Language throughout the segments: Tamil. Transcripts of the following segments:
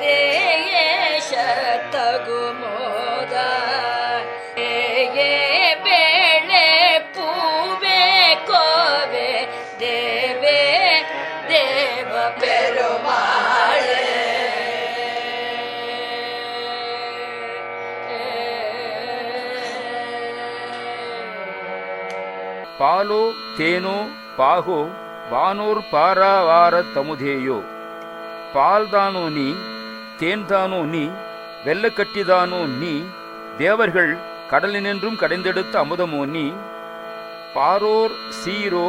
ದೇಶ ತಗು ಮೋದ ಬೇಳೆ ಪೂಬೆ ಕೋವೆ ದೇವೆ ದೇವ ಪೆರುಮಾಳೆ ಪಾಲು, ತೇನು, ಪಾಹು, ಬಾನೂರ್, ಪಾರಾವಾರ ತಮುಧೇಯು. பால்தானோ நீ தேன்தானோ நீ வெள்ளக்கட்டிதானோ நீ தேவர்கள் கடலினின்றும் கடைந்தெடுத்த அமுதமோ நீ. பாரோர் சீரோ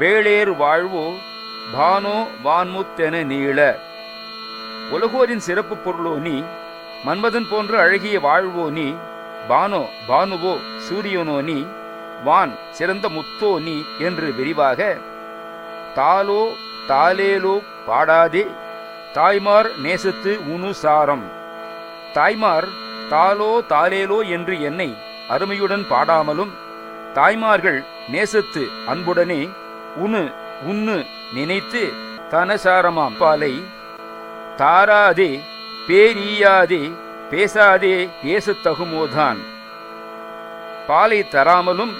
வேளேர் வாழ்வோ பானோ வான்முத்தென நீள. உலகோரின் சிறப்பு பொருளோ நீ மன்மதன் போன்ற அழகிய வாழ்வோ நீ. பானோ பானுவோ சூரியனோ நீ வான் சிறந்த முத்தோ நீ என்று விரிவாக தாலோ தாலேலோ பாடாதே. தாய்மார் நேசத்து உனு சாரம். தாய்மார் தாலோ தாலேலோ என்று என்னை அருமையுடன் பாடாமலும் தாய்மார்கள் நேசத்து அன்புடனே உனு உன்னு நினைத்து தனசாரமாம். பாலை தாராதே பேரீயாதே பேசாதே பேசத் தகுமோதான். பாலை தராமலும்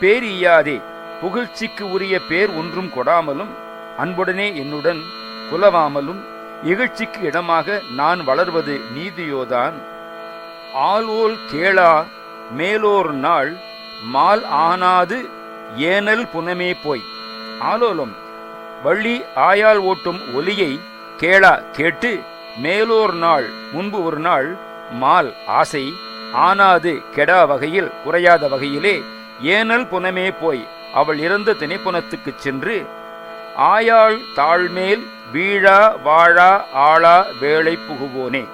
பேரீயாதே புகழ்ச்சிக்கு உரிய பேர் ஒன்றும் கொடாமலும் அன்புடனே என்னுடன் குலவாமலும் இகழ்ச்சிக்கு இடமாக நான் வளர்வது நீதியோதான். ஆலோல் கேளா மேலோர் நாள் மால் ஆனாது ஏனல் புனமே போய். ஆலோலம் வள்ளி ஆயால் ஓட்டும் ஒலியை கேளா கேட்டு மேலோர் நாள் முன்பு ஒரு நாள் மால் ஆசை ஆனாது கெடா வகையில் குறையாத வகையிலே ஏனல் புனமே போய். அவள் இறந்த திணைப்புணத்துக்குச் சென்று ஆயாள் தாழ்மேல் வீழா வாழா ஆளா வேளை புகுவோனே.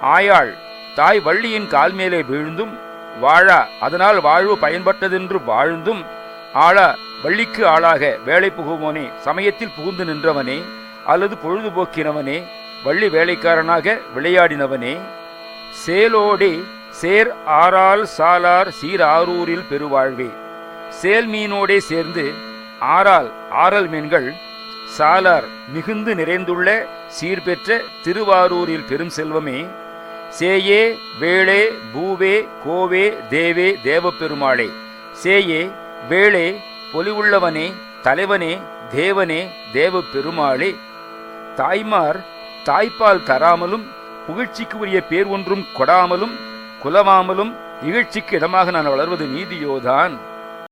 ஆயாள் தாய் வள்ளியின் கால் மேலே வீழ்ந்தும் வாழா அதனால் வாழ்வு பயன்பட்டதென்று வாழ்ந்தும் ஆளா வள்ளிக்கு ஆளாக வேலை புகுவோனே. சமயத்தில் புகுந்து நின்றவனே அல்லது பொழுதுபோக்கினவனே வள்ளி வேலைக்காரனாக விளையாடினவனே. சேலோடே சேர் ஆறால் சாலார் சீர் ஆரூரில் பெருவாழ்வே. சேல் மீனோடே சேர்ந்து ஆறால் ஆறல் மீன்கள் சாலார் மிகுந்து நிறைந்துள்ள சீர்பெற்ற திருவாரூரில் பெரும் செல்வமே. சேயே வேளே பூவே கோவே தேவே தேவப்பெருமாளே. சேயே வேளே பொலிவுள்ளவனே தலைவனே தேவனே தேவப்பெருமாளே. தாய்மார் தாய்ப்பால் தராமலும் புகழ்ச்சிக்கு உரிய பேர் ஒன்றும் கொடாமலும் குலவாமலும் இகழ்ச்சிக்கு இடமாக நான் வளர்வது நீதியோதான்.